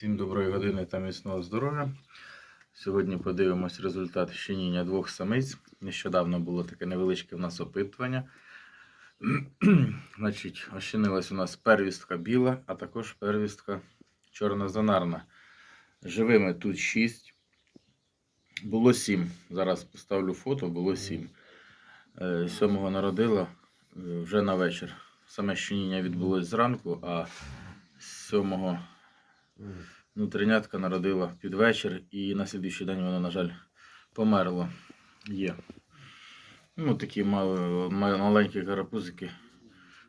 Всім доброї години та міцного здоров'я. Сьогодні подивимось результат щеніння двох самиць. Нещодавно було таке невеличке в нас опитування. Значить, ощенилась у нас первістка біла, а також первістка чорнозонарна. Живими тут 6. Було 7. Зараз поставлю фото, було 7. Е, Сьомого народила е, вже на вечір. Саме щеніння відбулось зранку, а сьомого Внутрінятка народила під вечір, і на слідуючий день вона, на жаль, померла. Є. Ну, такі мали, маленькі карапузики,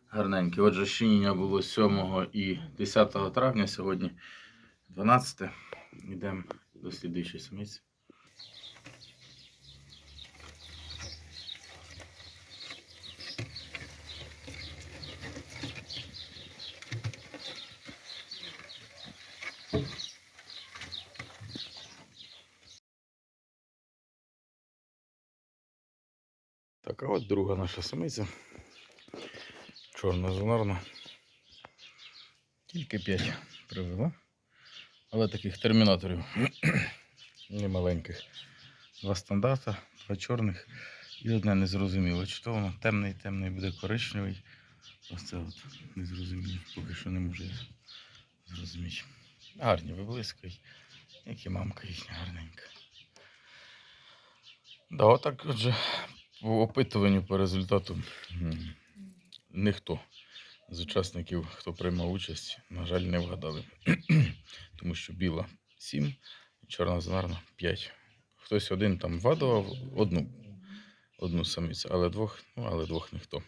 гарненькі. Отже, щиніння було 7 і 10 травня, сьогодні 12. Йдемо до слідуючої самиці. Так, а от друга наша самиця. Чорна зонарна. Тільки 5 привела. Але таких термінаторів немаленьких. Два стандарта, два чорних і одне незрозуміло. Чи то воно темний, темний буде коричневий. Ось це от незрозуміло. Поки що не можу зрозуміти. Гарні виблискають, як і мамка їхня гарненька. Да, отак отже по опитуванню по результату ніхто з учасників, хто приймав участь, на жаль, не вгадали. Тому що біла 7, чорна зонарна 5. Хтось один там вгадував одну, одну самицю, але двох, ну, але двох ніхто.